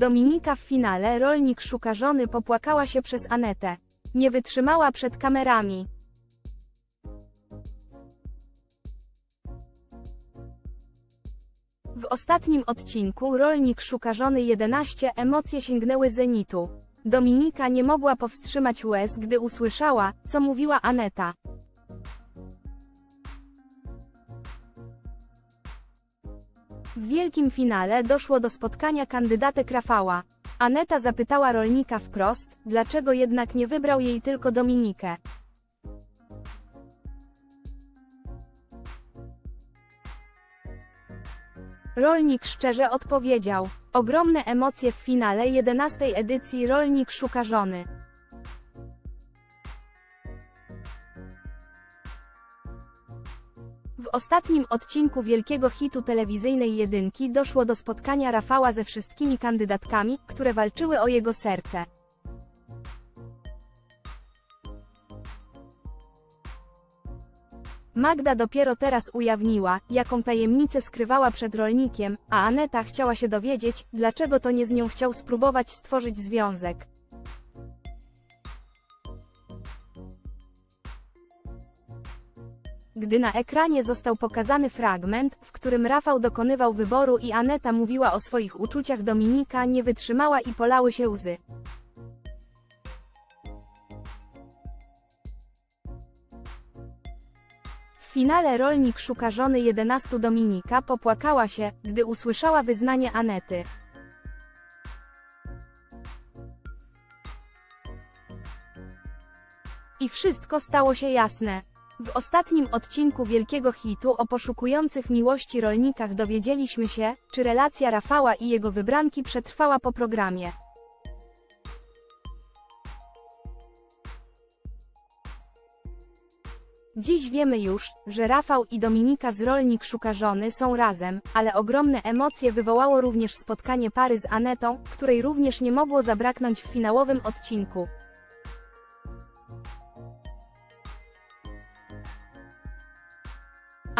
Dominika w finale rolnik szuka żony popłakała się przez Anetę. Nie wytrzymała przed kamerami. W ostatnim odcinku rolnik szuka żony 11 emocje sięgnęły zenitu. Dominika nie mogła powstrzymać łez, gdy usłyszała, co mówiła Aneta. W wielkim finale doszło do spotkania kandydatek Rafała. Aneta zapytała rolnika wprost, dlaczego jednak nie wybrał jej tylko Dominikę. Rolnik szczerze odpowiedział. Ogromne emocje w finale 11 edycji Rolnik szuka żony. W ostatnim odcinku wielkiego hitu telewizyjnej jedynki doszło do spotkania Rafała ze wszystkimi kandydatkami, które walczyły o jego serce. Magda dopiero teraz ujawniła, jaką tajemnicę skrywała przed rolnikiem, a Aneta chciała się dowiedzieć, dlaczego to nie z nią chciał spróbować stworzyć związek. Gdy na ekranie został pokazany fragment, w którym Rafał dokonywał wyboru i Aneta mówiła o swoich uczuciach Dominika nie wytrzymała i polały się łzy. W finale rolnik szuka żony 11 Dominika popłakała się, gdy usłyszała wyznanie Anety. I wszystko stało się jasne. W ostatnim odcinku wielkiego hitu o poszukujących miłości rolnikach dowiedzieliśmy się, czy relacja Rafała i jego wybranki przetrwała po programie. Dziś wiemy już, że Rafał i Dominika z Rolnik Szuka Żony są razem, ale ogromne emocje wywołało również spotkanie pary z Anetą, której również nie mogło zabraknąć w finałowym odcinku.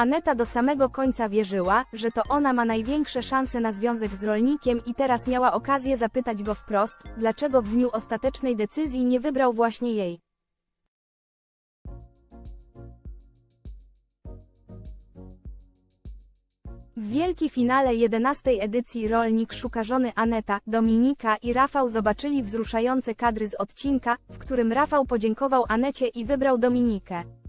Aneta do samego końca wierzyła, że to ona ma największe szanse na związek z rolnikiem i teraz miała okazję zapytać go wprost, dlaczego w dniu ostatecznej decyzji nie wybrał właśnie jej. W wielki finale 11 edycji Rolnik szuka żony Aneta, Dominika i Rafał zobaczyli wzruszające kadry z odcinka, w którym Rafał podziękował Anecie i wybrał Dominikę.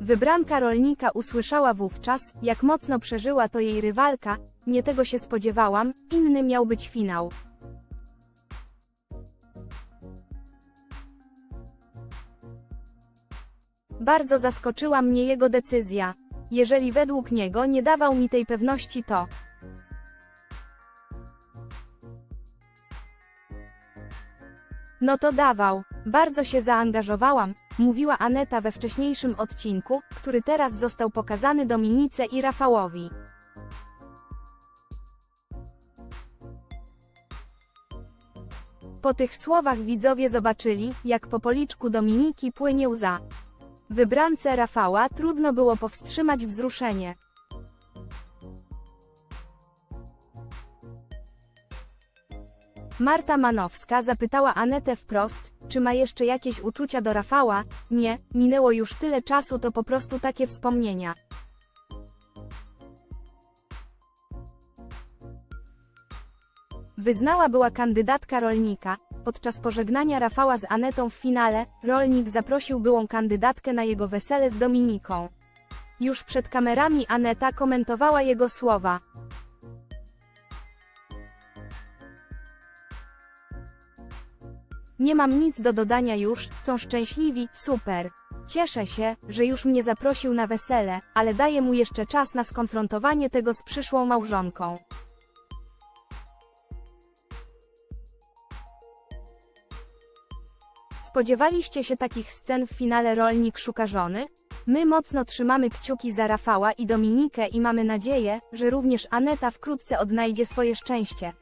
Wybranka rolnika usłyszała wówczas, jak mocno przeżyła to jej rywalka, nie tego się spodziewałam, inny miał być finał. Bardzo zaskoczyła mnie jego decyzja. Jeżeli według niego nie dawał mi tej pewności to, No to dawał. Bardzo się zaangażowałam, mówiła Aneta we wcześniejszym odcinku, który teraz został pokazany Dominice i Rafałowi. Po tych słowach widzowie zobaczyli, jak po policzku Dominiki płynie łza. Wybrance Rafała trudno było powstrzymać wzruszenie. Marta Manowska zapytała Anetę wprost, czy ma jeszcze jakieś uczucia do Rafała. Nie, minęło już tyle czasu, to po prostu takie wspomnienia. Wyznała była kandydatka rolnika. Podczas pożegnania Rafała z Anetą w finale, rolnik zaprosił byłą kandydatkę na jego wesele z Dominiką. Już przed kamerami Aneta komentowała jego słowa. Nie mam nic do dodania już, są szczęśliwi, super. Cieszę się, że już mnie zaprosił na wesele, ale daję mu jeszcze czas na skonfrontowanie tego z przyszłą małżonką. Spodziewaliście się takich scen w finale Rolnik szuka żony? My mocno trzymamy kciuki za Rafała i Dominikę i mamy nadzieję, że również Aneta wkrótce odnajdzie swoje szczęście.